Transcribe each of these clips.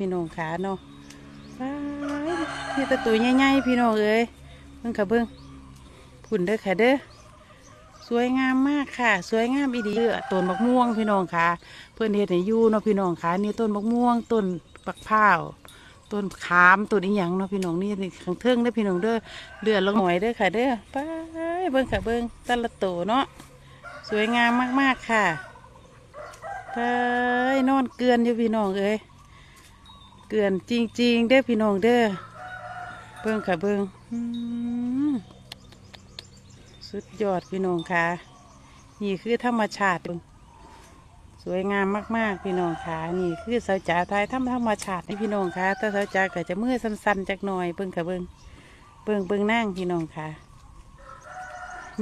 พี่น้องขาเนาะว้ายนี่ตะตุยใหญ่ๆพี่น้องเอ้ยเบิ่งค่ะเบิ่งผุ่นเด้อค่ะเด้อสวยงามมากค่ะ สวยงามอีดีเด้อต้นมะม่วงพี่น้องค่ะ เพื่อนเฮ็ดให้ยู่เนาะพี่น้องค่ะนี่ต้นมะม่วงต้นปักพร้าวต้นขามต้นอีหยังเนาะพี่น้องนี่ข้างเทิงเด้อพี่น้องเด้อเดือดลงหน่อยเด้อค่ะเด้อไปเบิ่งค่ะเบิ่งตะละโตเนาะสวยงามมากๆค่ะไปนอนเกลือนอยู่พี่น้องเอ้ย เกลือนจริง ๆ เด้อพี่น้องเด้อเบิ่งค่ะเบิ่งสุดยอดพี่น้องค่ะ นี่คือธรรมชาติเบิ่งสวยงามมากๆพี่น้องค่ะนี่คือสาวจ๋าไทยทำธรรมชาตินี่พี่น้องค่ะแต่สาวจ๋าก็จะเมื่อสั้นๆจักหน่อยเบิ่งค่ะเบิ่งเบิ่งเบิ่งนั่งพี่น้องค่ะ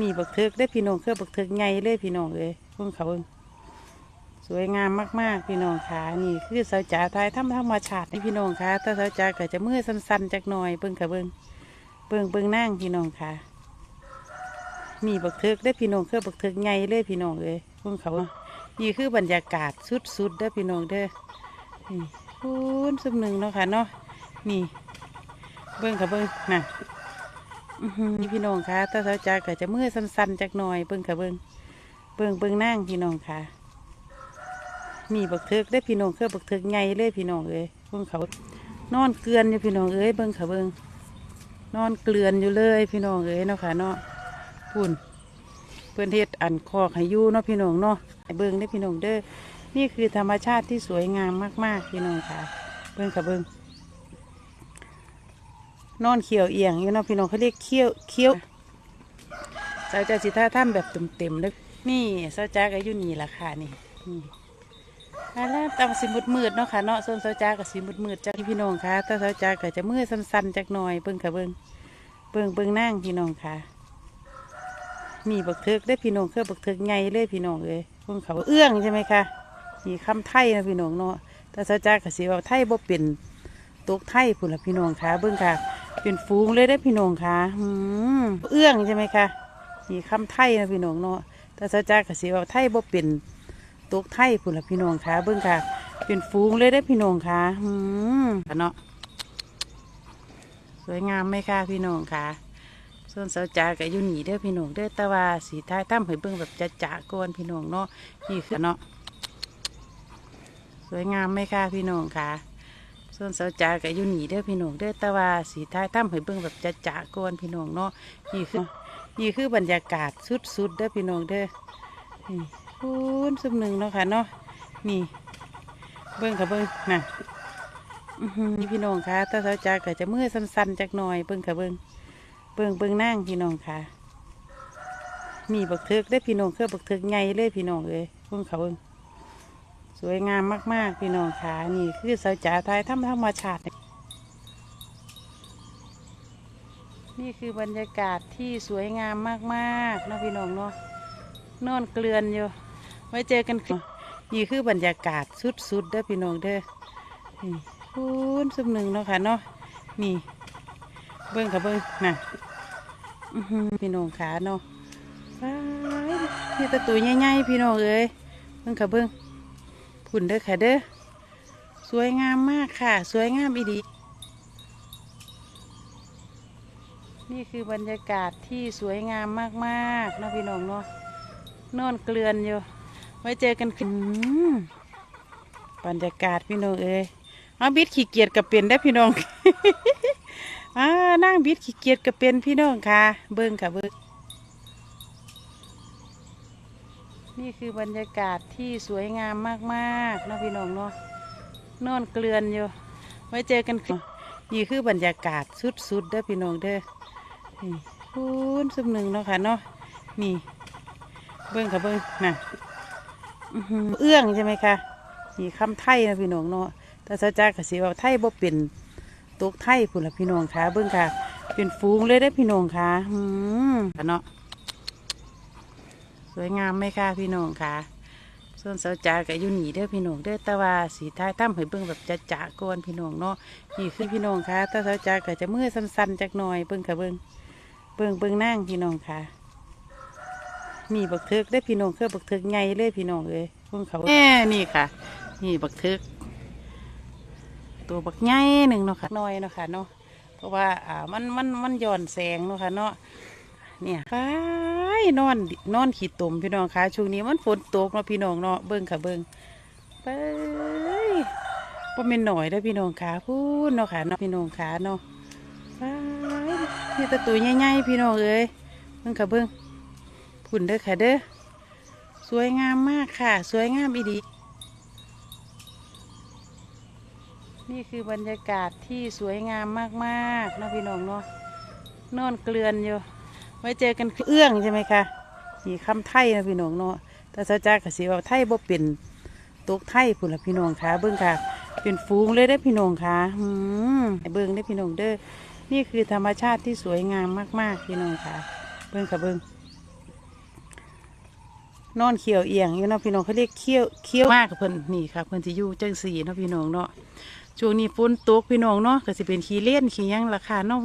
มีบักเทิกได้อพี่น้องเครือบักเทิกใหญ่เลยพี่น้องเอ้ยเบิ่งค่ะเบิ่ง สวยงามมากๆพี่น้องค่ะนี่คือสาวจ๋าไทยทำธรรมชาตินี่พี่น้องค่ะแต่สาวจ๋าก็จะมือสั้นๆจักหน่อยเบิ่งค่ะเบิ่งเบิ่งเบิ่งนั่งพี่น้องค่ะ มีบักเทิกได้พี่น้องคือบักเทิกใหญ่เลยพี่น้องเอ้ยเบิ่งเขานี่คือบรรยากาศสุดๆเด้อพี่น้องเด้อนี่คูณสุดหนึ่งเนาะค่ะเนาะนี่ เบิ่งค่ะเบิ่งน่ะนี่พี่น้องค่ะแต่สาวจ๋าก็จะมือสั้นๆจักหน่อยเบิ่งค่ะเบิ่งเบิ่งเบิ่งนั่งพี่น้องค่ะ มีบักเทิกได้พี่น้องเครือบักเทิกใหญ่เลยพี่น้องเอ้ยเบิ่งเขา นอนเกลือนอยู่พี่น้องเอ้ยเบิ่งเขาเบิ่งนอนเกลือนอยู่เลยพี่น้องเอ้ยเนาะค่ะเนาะปุ่นเพื่อนเฮ็ดอันคอกให้ยู่เนาะพี่น้องเนาะเบิ่งได้พี่น้องเด้อนี่คือธรรมชาติที่สวยงามมาก ๆ พี่น้องค่ะ เบิ่งค่ะเบิ่งนอนเขียวเอียงอยู่เนาะพี่น้องเขาเรียกเขี้ยวเขี้ยวสาวจ้าสิท่าถ้ำแบบเต็มๆเลยนี่สาวจ้าก็อยู่นี่ละค่ะนี่ นี่อันนั้นตำสีมืดมืดเนาะค่ะเนาะส่วนเสาจากกับสีมืดมืดๆจากพี่น้องค่ะแต่เสาจ้ากก็จะมือสั้นๆจากหน่อยเบิ่งค่ะเบิ่งเบิ่งเบิ่งนั่งพี่น้องค่ะ มีบักเทิกได้พี่น้องเครือบักเทิกใหญ่เลยพี่น้องเอ้ยเบิ่งเขาเอื้องใช่ไหมคะมีคำไทยนะพี่น้องเนาะแต่เสาจ้ากกับสีว่าไทยบ่เป็นตกไทยพุ่นละพี่น้องค่ะ เบิ่งค่ะ เป็นฟูงเลยได้พี่น้องค่ะอืมเอื้องใช่ไหมคะมีคำไทยนะพี่น้องเนาะแต่เสาจ้ากกับสีว่าไทยบ่เป็น ตกไทยพุ่นละพี่น้องค่ะเบิ่งค่ะ เป็นฟูงเลยได้พี่น้องค่ะอืมค่ะเนาะสวยงามไหมค่ะพี่น้องค่ะ ส่วนสาวจากับอยู่หนีเด้อพี่น้องเด้อต่ว่าสีท้ายตั้มให้เบิ่งแบบจะจ๋าก่อนพี่น้องเนาะนี่คือเนาะสวยงามไหมค่ะพี่น้องค่ะส่วนสาวจากับอยู่หนีเด้อพี่น้องเด้อต่ว่าสีท้ายตั้มให้เบิ่งแบบจะจ๋าก่อนพี่น้องเนาะนี่คือนี่คือบรรยากาศสุดๆเด้อพี่น้องเด้อนี่ คูณสุดหนึ่งเนาะค่ะเนาะนี่ เบิ้งค่ะเบิ้งน่ะนี่พี่น้องค่ะแต่สาวจ๋าก็จะเมื่อสั้นๆจักหน่อยเบิ้งค่ะเบิ้งเบิ้งเบิ้งนั่งพี่น้องค่ะ มีบักเทิกได้พี่น้องเครือบักเทิกใหญ่เลยพี่น้องเอ้ยเบิ้งค่ะเบิ้งสวยงามมากๆพี่น้องค่ะนี่คือสาวจ๋าไทยทำธรรมชาตินี่คือบรรยากาศที่สวยงามมากๆนะพี่น้องเนาะนอนเกลือนอยู่ ไว้เจอกันคืนนี่คือบรรยากาศสุดๆเด้อพี่น้องเด้อนี่คูณสุดหนึ่งเนาะค่ะเนาะนี่ เบิ้งค่ะเบิ้งน่ะอื้อหือพี่น้องขาเนาะว้ายนี่แตะตุยใหญ่ๆพี่น้องเอ้ยเบิ้งค่ะเบิ้งผุ่นเด้อค่ะเด้อสวยงามมากค่ะ สวยงามอีดีนี่คือบรรยากาศที่สวยงามมากๆเนาะพี่น้องเนาะนอนเกลือนอยู่ ไว้เจอกันคืนบรรยากาศพี่น้องเอ้ยเอาบิดขี้เกียจกับเป็นได้พี่น้องอ่านั่งบิดขี้เกียจกับเป็นพี่น้องค่ะ เบิ้งค่ะเบิ้งนี่คือบรรยากาศที่สวยงามมากๆนะพี่น้องเนาะนอนเกลือนอยู่ ไว้เจอกันคืนนี่คือบรรยากาศสุดๆเด้อพี่น้องเด้อนี่คูณสุดหนึ่งเนาะค่ะเนาะนี่ เบิ้งค่ะเบิ้งน่ะ เอื้องใช่ไหมคะนี่คำไทยนะพี่น้องเนาะแต่สาวจากกับสีว่าไทยบ่เป็นตกไทยพุ่นละพี่น้องค่ะ เบิ้องค่ะ เป็นฟูงเลยได้พี่น้องค่ะอืมค่ะเนาะสวยงามไหมคะพี่น้องค่ะ ส่วนสาวจากกับอยู่หนีเด้อพี่น้องเด้อแต่ว่าสีท้ายตั้มให้เบิ้องแบบจะจ๋าก่อนพี่น้องเนาะนี่คือพี่น้องค่ะแต่สาวจากก็จะเมื่อสั้นๆจักหน่อยเบิ้องค่ะเบิ้องเบิ้องเบิ้องนั่งพี่น้องค่ะ มีบักเทิกได้อพี่น้องเครือบักเทิกใหญ่เลยพี่น้องเอ้ยเพิ่งเขาแน่นี่ค่ะ นี่บักเทิกตัวบักใหญ่หนึ่งเนาะค่ะน้อยเนาะค่ะเนาะเพราะว่าอ่ามันมันมันย้อนแสงเนาะค่ะเนาะเนี่ยไปนอนนอนขีดตุ่มพี่น้องคะช่วงนี้มันฝนตกเนาะพี่น้องเนาะเบิ่งค่ะเบิ่งไปบ่แม่นหน่อยเด้อพี่น้องขาพูดเนาะค่ะเนาะพี่น้องขาเนาะไปนี่แตะตัวใหญ่ๆพี่น้องเอ้ยเบิ่งค่ะเบิ่ง พุ่นเด้อค่ะเด้อสวยงามมากค่ะ สวยงามอีดี นี่คือบรรยากาศที่สวยงามมากๆนะพี่น้องเนาะนอนเกลือนอยู่ไว้เจอกันเอื้องใช่ไหมคะนี่คำไทยนะพี่น้องเนาะแต่สาจากกสิว่าไทยบ่เป็นตกไทยพุ่นละพี่น้องค่ะ เบิ้งค่ะ เป็นฟูงเลยได้อพี่น้องค่ะอืมเบิ้งได้อพี่น้องเด้อนี่คือธรรมชาติที่สวยงามมาก ๆ พี่น้องค่ะ เบิ้งค่ะเบิ้ง นอนเขียวเอียงอยู่เนาะพี่น้องเขาเรียกเขียวเขียวมากกับเพิ่นนี่ค่ะเพิ่นจะอยู่จังสีเนาะพี่น้องเนาะช่วงนี้ฝนตกพี่น้องเนาะก็สิเป็นขี้เล่นขี้ยังราคาเนาะ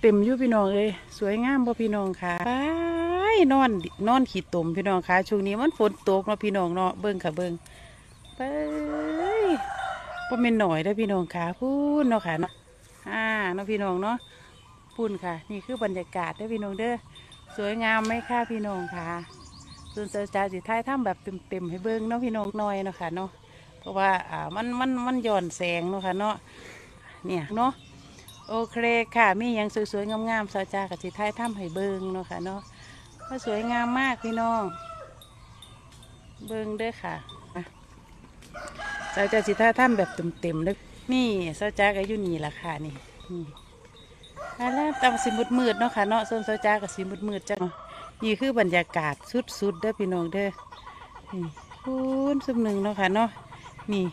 เต็มอยู่พี่น้องเอ้ยสวยงามบ่พี่น้องค่ะไปนอนนอนขี้ตุ่มพี่น้องค่ะช่วงนี้มันฝนตกเนาะพี่น้องเนาะเบิ่งค่ะเบิ่งไปบ่แม่นหน่อยเด้อพี่น้องค่ะพูนเนาะค่ะเนาะอ่าเนาะพี่น้องเนาะพูนค่ะ นี่คือบรรยากาศเด้อพี่น้องเด้อสวยงามไหมค่ะพี่น้องค่ะ ส่วนเจ้าจ้าสิท้ายทำแบบเต็มๆให้เบิ่งเนาะพี่น้องน่อยเนาะค่ะเนาะเพราะว่าอ่ามันมันมันหย่อนแสงเนาะค่ะเนาะเนี่ยเนาะโอเคค่ะมีหยังสวยๆงามๆสาวจากสิท้ายถ้ำให้เบิงเนาะค่ะเนาะก็สวยงามมากพี่น้อง เบิงเด้อค่ะอะสาวจาสิท้ายถ้ำแบบเต็มๆเลยนี่สาวจากอายุนี่ละค่ะนี่นี่อะแล้วตามสีมืดๆเนาะค่ะเนาะส่วนสาวจากับสีมืดๆจ้ะเนาะ นี่คือบรรยากาศสุดๆเด้อพี่น้องเด้อนี่พูนสุมหนึ่งเนาะค่ะเนาะนี่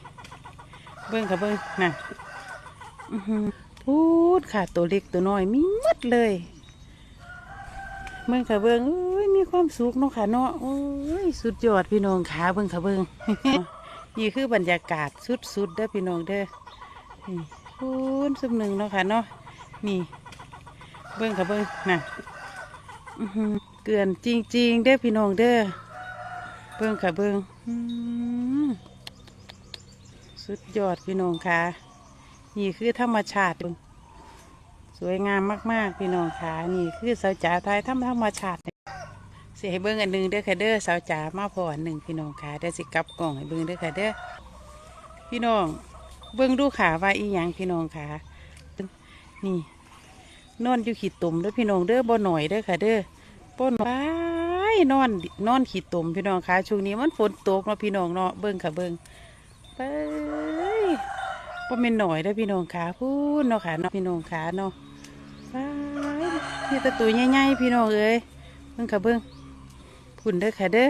เบิ้งค่ะเบิ้งน่ะพูดค่ะตัวเล็กตัวน้อยมีหมดเลยเบิ้งค่ะเบิ้งเอ้ยมีความสุขเนาะค่ะเนาะโอ้ยสุดยอดพี่น้องขาเบิ้งค่ะเบิ้งนี่คือบรรยากาศสุดๆเด้อพี่น้องเด้อนี่พูนสุมหนึ่งเนาะค่ะเนาะนี่ เบิ้งค่ะเบิ้งน่ะอื้อหือ กลือนจริง ๆ เด้อพี่น้องเด้อเบิ้งค่ะเบิ้งสุดยอดพี่น้องค่ะนี่คือธรรมชาติเบิ่งสวยงามมากๆพี่น้องค่ะนี่คือสาวจ๋าไทยธรรมธรรมชาติสิให้เบิ้งอันหนึ่งเด้อค่ะเด้อสาวจ๋ามาพออันหนึ่งพี่น้องค่ะเดี๋ยวสิกับกล่องให้เบิ้งเด้อค่ะเด้อพี่น้องเบิ้งดูขาว่าอีหยังพี่น้องค่ะนี่นอนอยู่ขีดตุ่มเด้อพี่น้องเด้อบ่หน่อยเด้อค่ะเด้อ บ่หน่อยนอนนอนขีดตุ่มพี่น้องค่ะช่วงนี้มันฝนตกเนาะพี่น้องเนาะเบิ้งค่ะเบิ้งไปบ่แม่นหน่อยเด้พี่น้องขาพูดเนาะค่ะเนาะพี่น้องขาเนาะไปนี่ตะตัวใหญ่ๆพี่น้องเอ้ยเบิ่งค่ะเบิ่งพุ่นเด้อค่ะเด้อ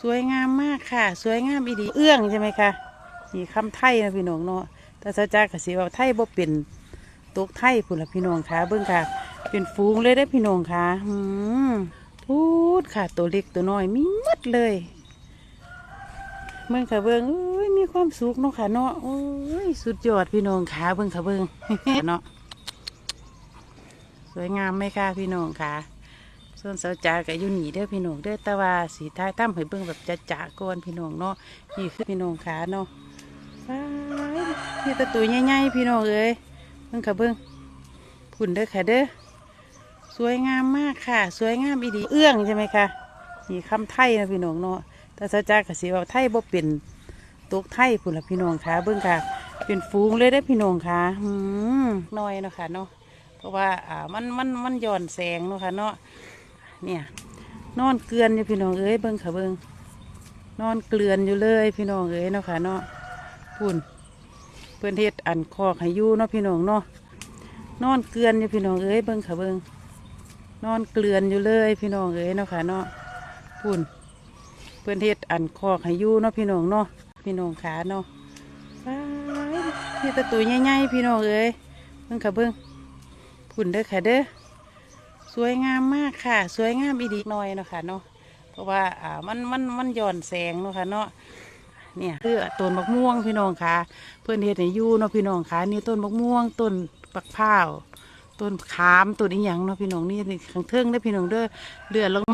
สวยงามมากค่ะ สวยงามอีดีเอื้องใช่ไหมคะนี่คำไทยนะพี่น้องเนาะแต่สาจากกับสีว่าไทยบ่เป็นตกไทยพุ่นละพี่น้องขาเบิ่งค่ะ เป็นฟูงเลยได้พี่น้องค่ะอืมพูดค่ะ ตัวเล็กตัวน้อยมีหมดเลย เบิ่งค่ะเบิ่งเอ้ยมีความสุขเนาะค่ะเนาะโอ้ยสุดยอดพี่น้องค่ะเบิ่งค่ะเบิ่งเนาะสวยงามไหมค่ะพี่น้องค่ะ ส่วนสาวจากับยูนี่เด้อพี่น้องเด้อต่ว่าสีท้ายตั้มให้เบิ่งแบบจะจ๋าก่อนพี่น้องเนาะนี่คือพี่น้องค่ะเนาะไปนี่ตะตัวใหญ่ๆพี่น้องเอ้ยเบิ่งค่ะเบิ่งพุ่นเด้อค่ะเด้อ สวยงามมากค่ะ สวยงามอีดีเอื้องใช่ไหมคะนี่คำไทยนะพี่น้องเนาะแต่สาจากกสิว่าไทยบ่เป็นตกไทยพุ่นละพี่น้องค่ะ เบิ่งค่ะ เป็นฟูงเลยได้พี่น้องค่ะอืมน้อยเนาะค่ะเนาะเพราะว่าอ่ามันมันมันหย่อนแสงเนาะค่ะเนาะเนี่ย นอนเกลือนอยู่พี่น้องเอ้ยเบิ่งค่ะเบิ่งนอนเกลือนอยู่เลยพี่น้องเอ้ยเนาะค่ะเนาะพุ่นเพื่อนเฮ็ดอันคอกให้ยู่เนาะพี่น้องเนาะนอนเกลือนอยู่พี่น้องเอ้ยเบิ่งค่ะเบิ่ง นอนเกลือนอยู่เลยพี่น้องเอ้ยเนาะค่ะเนาะพุ่นเพื่อนเฮ็ดอันคอกให้ยู่เนาะพี่น้องเนาะพี่น้องขาเนาะไปนี่ตะตัวใหญ่ๆพี่น้องเอ้ยเบิ่งค่ะเบิ่งพุ่นเด้อค่ะเด้อสวยงามมากค่ะ สวยงามอีดีหน่อยเนาะค่ะเนาะเพราะว่าอ่ามันมันมันหย่อนแสงเนาะค่ะเนาะเนี่ยคือต้นมะม่วงพี่น้องค่ะ เพื่อนเฮ็ดให้ยู่เนาะพี่น้องค่ะนี่ต้นมะม่วงต้นปักพร้าว ต้นขามต้นอีหยังเนาะพี่น้องนี่ข้างเทิงเด้พี่น้องเด้อเดือดลง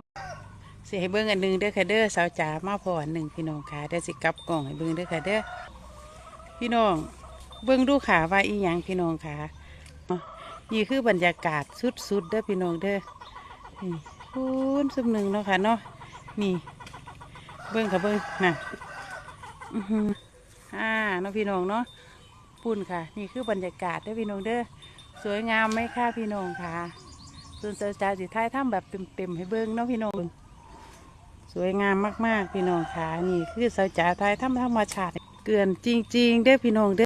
สิให้เบิ่งอันหนึ่งเด้อค่ะเด้อสาวจ๋ามาพออันหนึ่งพี่น้องค่ะเดี๋ยวสิกลับกล่องให้เบิ่งเด้อค่ะเด้อพี่น้องเบิ่งดูขาว่าอีหยังพี่น้องขานี่คือบรรยากาศสุดๆเด้อพี่น้องเด้อนี่คูณซุมหนึ่งเนาะค่ะเนาะนี่ เบิ่งค่ะเบิ่งน่ะอือหืออ่าเนาะพี่น้องเนาะปุ่นค่ะ นี่คือบรรยากาศเด้อพี่น้องเด้อ สวยงามไหมค่ะพี่น้องค่ะส่วนเจ้าจ้าสิท้ายถ้ำแบบเต็มๆให้เบิ่งเนาะพี่น้องสวยงามมากๆพี่น้องค่ะนี่คือสาวจ๋าท้ายถ้ำธรรมชาติเกลือนจริงๆเด้อพี่น้องเด้อ